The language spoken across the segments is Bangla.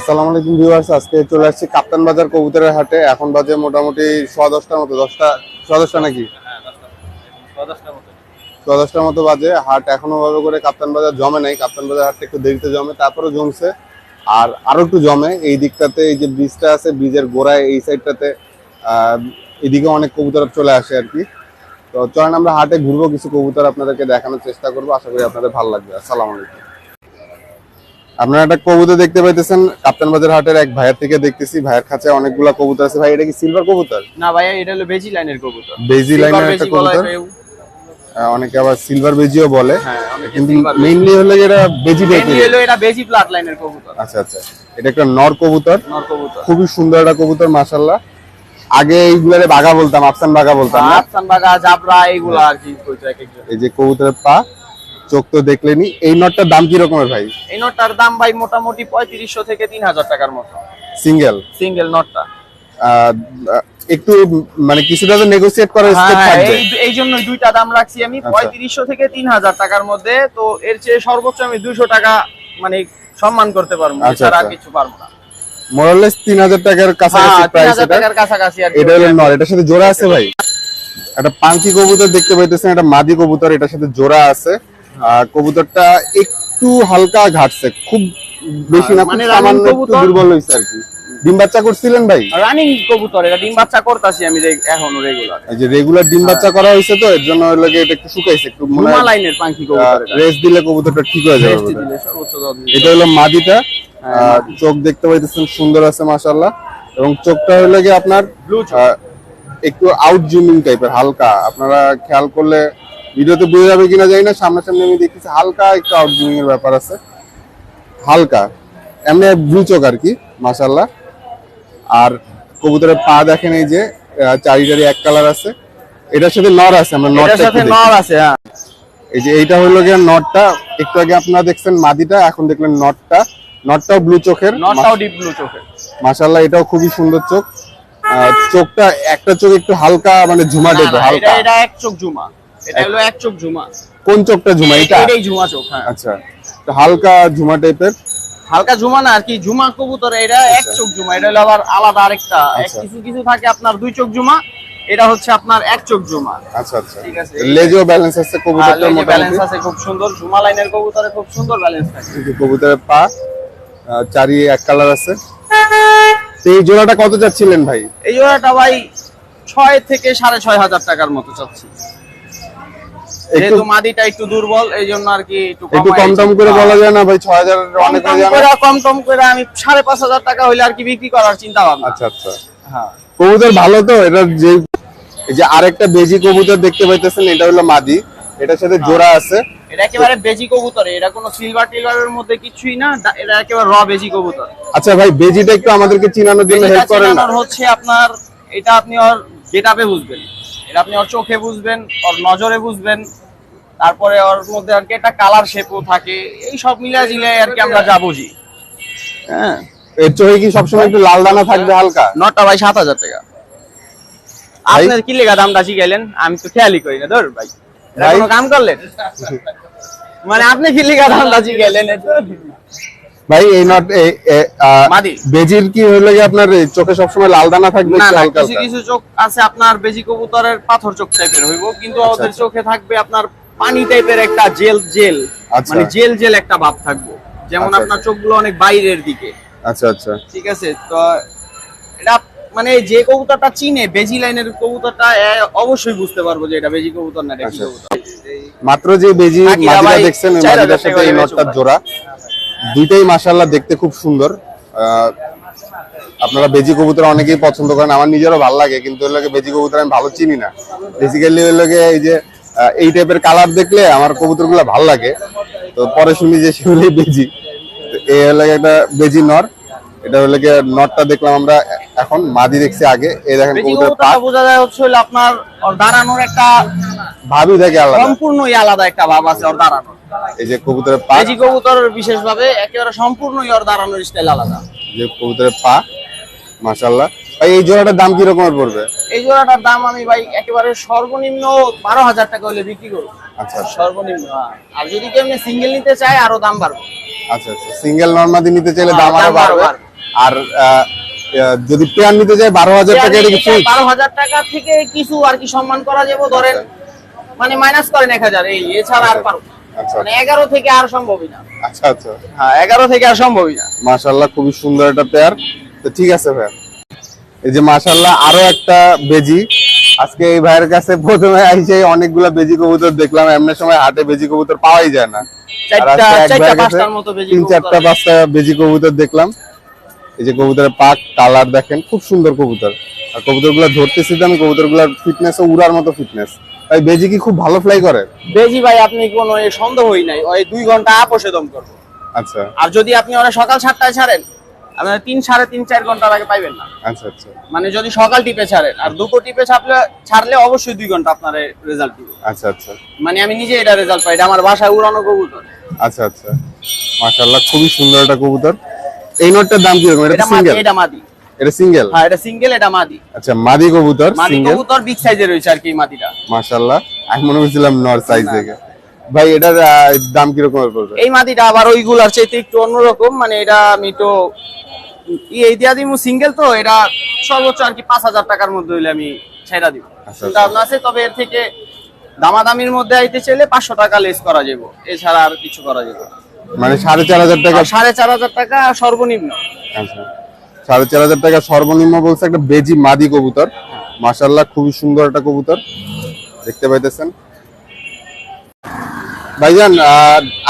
আসসালামু আলাইকুম ভিউয়ার্স, আজকে চলে আসছি কাপ্তান বাজার কবুতরের হাটে। এখন বাজে মোটামুটি সোয়া দশটার মতো, দশটা, সোয়া দশটা নাকি? সোয়া দশটার মতো বাজে, হাট এখনও ভাবে করে কাপ্তান বাজার জমে নাই। কাপ্তান বাজার হাটটা একটু দেরিতে জমে তারপরে জমছে। আর আরও একটু জমে, এই দিকটাতে এই যে ব্রিজটা আছে, ব্রিজের গোড়ায় এই সাইডটাতে এদিকে অনেক কবুতর চলে আসে আর কি। তো চলেন আমরা হাটে ঘুরবো, কিছু কবুতর আপনাদেরকে দেখানোর চেষ্টা করব। আশা করি আপনাদের ভালো লাগবে। আসসালামু আলাইকুম। আপনারা একটা কবুতর দেখতে পাইতেছেন কাপ্তান বাজার হাটের এক ভাইয়ের থেকে দেখতেছি ভাইয়ের কাছে অনেকগুলা কবুতর আছে। ভাই এটা কি সিলভার কবুতর? না ভাইয়া এটা হলো বেজি লাইনের কবুতর। বেজি লাইনের একটা কবুতর। অনেকে আবার সিলভার বেজিও বলে। হ্যাঁ কিন্তু মেইনলি হলো এটা বেজি টাইপের হলো এটা বেজি প্লাট লাইনের কবুতর। আচ্ছা আচ্ছা। এটা একটা নর কবুতর। নর কবুতর। খুবই সুন্দর একটা কবুতর মাশাল্লাহ আগে এইগুলারে বাঘা বলতাম আফসান বাঘা বলতাম না? আফসান বাগা জাবরা এইগুলা আর কি কইতো এক একজন এই যে কবুতরের পা চোখ তো দেখলেনি। এই নটটার দাম কি রকমের ভাই? এই নটটার দাম ভাই মোটামুটি পঁয়ত্রিশশো থেকে তিন হাজার টাকার মতো। সিঙ্গেল? সিঙ্গেল নটটা। একটু মানে কিছুটা তো নেগোসিয়েট করার স্কোপ হ্যাঁ, থাকবে। এই জন্য দুইটা দাম রাখছি আমি আচ্ছা। পঁয়ত্রিশশো থেকে তিন হাজার টাকার মধ্যে। তো এর চেয়ে সর্বোচ্চ আমি দুইশো টাকা মানে সম্মান করতে পারব আচ্ছা, এছাড়া আচ্ছা। কিছু পারব না। মোরালেস তিন হাজার টাকার কাছাকাছি হ্যাঁ প্রাইস হাজার এটা। টাকার কাছাকাছি আর এটা হলো নর এটার সাথে জোড়া আছে ভাই। একটা পাঙ্কি কবুতর দেখতে পাইতেছেন একটা মাদি কবুতর এটার সাথে জোড়া আছে। কবুতরটা একটু হালকা ঘাটছে খুব বেশি না মানে সামান্য একটু কবুতর? দুর্বল হয়েছে আর কি। ডিম বাচ্চা করছিলেন ভাই? রানিং কবুতর এটা ডিম বাচ্চা করতেছি আমি এখনও রেগুলার এই যে রেগুলার ডিম বাচ্চা করা হয়েছে তো এর জন্য হলো গিয়ে এটা একটু শুকাইছে একটু মনে লাইনের পাখি কবুতর। রেস্ট দিলে কবুতরটা ঠিক হয়ে যাবে। এটা হলো মাদিটা। হ্যাঁ, আহ, চোখ দেখতে পাইতেছেন সুন্দর আছে মাশাল্লাহ এবং চোখটা হলো গিয়ে আপনার। আহ, একটু আউট জুমিং টাইপের হালকা। আপনারা খেয়াল করলে ভিডিওতে বোঝা যাবে কিনা জানি না সামনাসামনি আমি দেখতেছি হালকা একটু আউট জুমিং এর ব্যাপার আছে। হালকা এমনি ব্লু চোখ আর কি মাশাল্লাহ আর কবুতরের পা দেখেন এই যে আহ, চারি চারি এক কালার আছে। এটার সাথে নর আছে আমরা এটার নরটা সাথে নর আছে হ্যাঁ। এই যে এইটা হলো গিয়ে নটটা একটু আগে আপনারা দেখছেন মাদিটা এখন দেখলেন নটটা নটটাও ব্লু চোখের নটটাও ডিপ ব্লু চোখের। মাশাল্লাহ এটাও খুবই সুন্দর চোখ। চোখটা একটা চোখ একটু হালকা মানে ঝুমা টাইপের হালকা। এটা এক চোখ ঝুমা। এটা হলো এক চোখ ঝুমা। কোন চোখটা ঝুমা? এটা? এটাই ঝুমা চোখ হ্যাঁ। আচ্ছা। তো হালকা ঝুমা টাইপের হালকা ঝুমা না আর কি ঝুমা কবুতর এটা এক চোখ ঝুমা এটা হলো আবার আলাদা আরেকটা। আচ্ছা। কিছু কিছু থাকে আপনার দুই চোখ ঝুমা এটা হচ্ছে আপনার এক চোখ ঝুমা। আচ্ছা আচ্ছা। ঠিক আছে। লেজও ব্যালেন্স আছে ব্যালেন্স আছে খুব সুন্দর। ঝুমা লাইনের কবুতরে খুব সুন্দর ব্যালেন্স থাকে। কবুতরের পা চারি এক কালার আছে। তো এই জোড়াটা কত চাচ্ছিলেন ভাই? এই জোড়াটা ভাই ছয় থেকে সাড়ে ছয় হাজার টাকার মতো চাচ্ছি। যেহেতু মাদিটা একটু দুর্বল এই জন্য আর কি একটু কম টম করে বলা যায় না ভাই ছয় হাজার অনেক হয়ে কম টম করে আমি সাড়ে পাঁচ হাজার টাকা হইলে আর কি বিক্রি করার চিন্তা ভাবনা। আচ্ছা আচ্ছা। হ্যাঁ। কবুতর ভালো তো? এটার যে যে আরেকটা বেজি কবুতর দেখতে পাইতেছেন এটা হলো মাদি। এটার সাথে জোড়া আছে। এটা একেবারে বেজি কবুতর এটা কোনো সিলভার টিলভারের মধ্যে কিছুই না এটা একেবারে র বেজি কবুতর। আচ্ছা ভাই বেজিটা একটু আমাদেরকে চিনানোর জন্য হেল্প করেন। হচ্ছে আপনার এটা আপনি ওর গেটাপে বুঝবেন। এটা আপনি ওর চোখে বুঝবেন ওর নজরে বুঝবেন তারপরে ওর মধ্যে আর কি একটা কালার শেপও থাকে এই সব মিলিয়ে জিলে আর কি আমরা যা বুঝি। হ্যাঁ এর চোখে কি সবসময় একটু লাল দানা থাকবে হালকা? নটা ভাই সাত হাজার টাকা। আপনার কি লেগা দামটা শিখাইলেন? আমি তো খেয়ালই করি না ধর ভাই- কোনো কাম করলেন? মানে আপনি কি লেগা দামটা শিখাইলেন? ভাই এই নট। বেজির কি হলো কি আপনার চোখে সবসময় লাল দানা থাকবে কিছু কিছু চোখ আছে আপনার বেজি কবুতরের পাথর চোখ টাইপের হইব কিন্তু আচ্ছা, ওদের আচ্ছা। চোখে থাকবে আপনার পানি টাইপের একটা জেল জেল আচ্ছা। মানে জেল জেল একটা ভাব থাকবে যেমন আপনার। চোখগুলো অনেক বাইরের দিকে আচ্ছা আচ্ছা ঠিক আছে তো এটা মানে যে কবুতরটা চিনে বেজি লাইনের কবুতরটা অবশ্যই বুঝতে পারব যে এটা বেজি কবুতর না এটা কি। কবুতর মাত্র যে বেজি মাদিটা দেখছেন টাকা সাথে এই নটটার জোড়া দুইটাই মাশাআল্লাহ দেখতে খুব সুন্দর। আপনারা বেজি কবুতর অনেকেই পছন্দ করেন আমার নিজেরও ভালো লাগে কিন্তু ওই লাগে বেজি কবুতর আমি ভালো চিনি না। বেসিক্যালি ওই লাগে এই যে এই টাইপের কালার দেখলে আমার কবুতরগুলো ভালো লাগে। তো পরে শুনি যে সেগুলি বেজি। তো এই হলো একটা বেজি নর। এটা হলো গিয়ে নটটা দেখলাম আমরা এখন মাদি দেখছি আগে। এই দেখেন বেজি কবুতরের পা বোঝা যায় হচ্ছে আপনার দাঁড়ানোর একটা ভাবি থাকে আলাদা। সম্পূর্ণই আলাদা একটা ভাব আছে ওর দাঁড়ানোর। এই যে কবুতরের পা বেজি কবুতর বিশেষ ভাবে একেবারে সম্পূর্ণই ওর দাঁড়ানোর স্টাইল আলাদা। যে কবুতরের পা মাশাল্লাহ ভাই এই জোড়াটার দাম কি রকমের পড়বে? এই জোড়াটার দাম আমি ভাই একেবারে সর্বনিম্ন বারো হাজার টাকা হলে বিক্রি করব। আচ্ছা সর্বনিম্ন হ্যাঁ। আর যদি কেউ সিঙ্গেল নিতে চায় আরও দাম বাড়বে। আচ্ছা আচ্ছা। সিঙ্গেল নর্মাদি নিতে চাইলে দাম হ্যাঁ, আরও দাম আরও বাড়বে। আর যদি পেয়ার নিতে যায় বারো হাজার টাকা বারো হাজার টাকা থেকে কিছু আর কি সম্মান করা যাব ধরেন মানে মাইনাস করেন এক হাজার এই এছাড়া আর পারব না। আচ্ছা মানে এগারো থেকে আর সম্ভবই না। আচ্ছা আচ্ছা। হ্যাঁ এগারো থেকে আর সম্ভবই না। মাশাল্লাহ খুবই সুন্দর একটা পেয়ার তো ঠিক আছে ভাইয়া এই যে মাশাল্লাহ আরও একটা বেজি। আজকে এই ভাইয়ের কাছে প্রথমে আইসে অনেকগুলা বেজি কবুতর দেখলাম। এমনি সময় হাটে বেজি কবুতর পাওয়াই যায় না। তিন চারটা পাঁচটা বেজি কবুতর দেখলাম। এই যে কবুতরের পাক কালার দেখেন খুব সুন্দর কবুতর। আর কবুতরগুলা ধরতেছি আমি কবুতরগুলার ফিটনেস উড়ার মতো ফিটনেস তাই বেজি কি খুব ভালো ফ্লাই করে? বেজি ভাই আপনি কোনো সন্দেহই নাই। ওই দুই ঘণ্টা আপোষে দম করব। আচ্ছা। আর যদি আপনি ওরা সকাল সাতটায় ছাড়েন আপনার তিন সাড়ে তিন চার ঘণ্টার আগে পাইবেন না। আচ্ছা আচ্ছা। মানে যদি সকাল টিপে ছাড়েন আর দুপুর টিপে ছাড়লে ছাড়লে অবশ্যই দুই ঘণ্টা আপনার রেজাল্ট দিবে আচ্ছা আচ্ছা। মানে আমি নিজে এটা রেজাল্ট পাই এটা আমার বাসায় উড়ানো কবুতর। আচ্ছা আচ্ছা। মাশাআল্লাহ খুবই সুন্দর একটা কবুতর। এই নোটটার দাম কীরকম? এটা এটা সিঙ্গেল এটা মাদি। এটা সিঙ্গেল? হ্যাঁ এটা সিঙ্গেল এটা মাদি। আচ্ছা মাদি কবুতর মাদি কবুতর বিগ রয়েছে আর কি মাদিটা। মাশাআল্লাহ। আমি মনে করছিলাম নর সাইজ থেকে। ভাই এটার দাম কীরকম পড়বে? এই মাদিটা আবার ওইগুলার চাইতে একটু অন্যরকম মানে এটা আমি তো এই দিয়া দিমু সিঙ্গেল তো এটা সর্বোচ্চ আর কি পাঁচ হাজার টাকার মধ্যে হইলে আমি ছেড়া দিব। আচ্ছা, চিন্তা আছে তবে এর থেকে দামাদামির মধ্যে আইতে চাইলে পাঁচশো টাকা লেস করা যাবে এছাড়া আর কিছু করা যাবে মানে সাড়ে চার হাজার টাকা? আর সাড়ে চার হাজার টাকা সর্বনিম্ন। আচ্ছা। সাড়ে চার হাজার টাকা সর্বনিম্ন বলছে একটা বেজি মাদি কবুতর। মাশাআল্লাহ খুবই সুন্দর একটা কবুতর। দেখতে পাইতেছেন। ভাইজান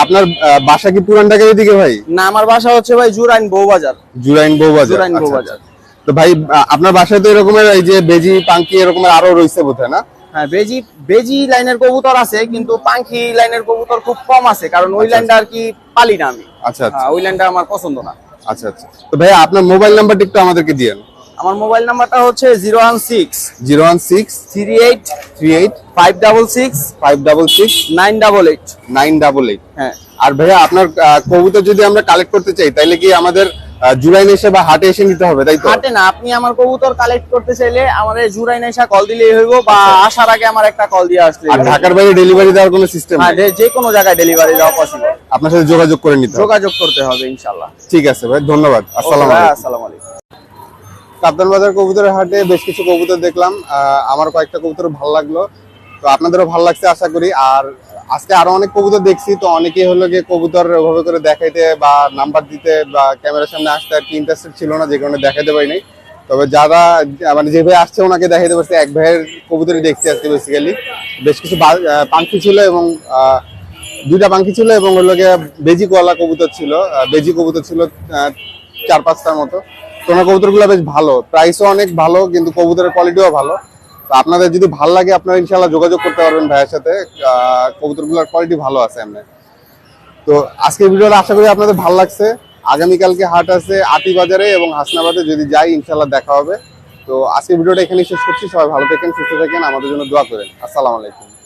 আপনার বাসা কি পুরান ঢাকার দিকে ভাই? না আমার বাসা হচ্ছে ভাই জুরাইন বউবাজার। জুরাইন বউবাজার জুরাইন আচ্ছা, বউবাজার। আচ্ছা। তো ভাই আপনার বাসায় তো এরকমের এই যে বেজি পাঙ্কি এরকমের আরও রয়েছে বোধহয় না? হ্যাঁ বেজি বেজি লাইনের কবুতর আছে কিন্তু পাঙ্খি লাইনের কবুতর খুব কম আছে কারণ ওই আচ্ছা, লাইনটা আর কি পালি না আমি। আচ্ছা আচ্ছা। হ্যাঁ, ওই লাইনটা আমার পছন্দ না। আচ্ছা আচ্ছা। তো ভাই আপনার মোবাইল নাম্বারটা একটু আমাদেরকে দিয়েন। আমার মোবাইল নাম্বারটা হচ্ছে zero one six. Zero one six. Three eight. Three eight. Five double six. Five double six. Nine double eight. Nine double eight. হ্যাঁ। আর ভাইয়া আপনার কবুতর যদি আমরা কালেক্ট করতে চাই তাহলে কি আমাদের জুরাইন এসে বা হাটে এসে নিতে হবে তাই তো? হাটে না আপনি আমার কবুতর কালেক্ট করতে চাইলে আমাদের কল দিলেই হইব বা আসার আগে আমার একটা কল দিয়ে আসলে আর ঢাকার বাইরে ডেলিভারি দেওয়ার কোনো সিস্টেম হ্যাঁ যে- যে কোনো জায়গায় ডেলিভারি দেওয়া পসিবল আপনার সাথে যোগাযোগ করে নিতে যোগাযোগ করতে হবে ইনশাল্লাহ ঠিক আছে ভাই ধন্যবাদ। আসসালামু আলাইকুম। আসসালামু আলাইকুম। কাপ্তান বাজার কবুতরের হাটে বেশ কিছু কবুতর দেখলাম। আহ, আমার কয়েকটা কবুতর ভালো লাগল। তো আপনাদেরও ভালো লাগছে আশা করি। আর আজকে আরও অনেক কবুতর দেখছি, তো অনেকেই হলো গিয়ে কবুতর ওভাবে করে দেখাইতে বা নাম্বার দিতে বা ক্যামেরার সামনে আসতে আর কি ইন্টারেস্টেড ছিল না, যে কারণে দেখাতে পারিনি। তবে যারা মানে যে ভাই আসছে ওনাকে দেখাইতে পারছে, এক ভাইয়ের কবুতরই দেখছি আজকে বেসিক্যালি বেশ কিছু পাঙ্খি ছিল এবং দুইটা পাঙ্খি ছিল এবং হলো গিয়ে বেজি কোয়ালা কবুতর ছিল বেজি কবুতর ছিল চার পাঁচটার মতো। তোমার কবুতরগুলো বেশ ভালো। প্রাইসও অনেক ভালো, কিন্তু কবুতরের কোয়ালিটিও ভালো। তো আপনাদের যদি ভালো লাগে, আপনারা ইনশাল্লাহ যোগাযোগ করতে পারবেন ভাইয়ের সাথে। কবুতরগুলোর কোয়ালিটি ভালো আছে এমনি। তো আজকের ভিডিওটা আশা করি আপনাদের ভালো লাগছে। আগামীকালকে হাট আছে আটি বাজারে এবং হাসনাবাদে, যদি যাই ইনশাল্লাহ দেখা হবে। তো আজকের ভিডিওটা এখানেই শেষ করছি। সবাই ভালো থাকেন, সুস্থ থাকেন, আমাদের জন্য দোয়া করেন। আসসালামু আলাইকুম।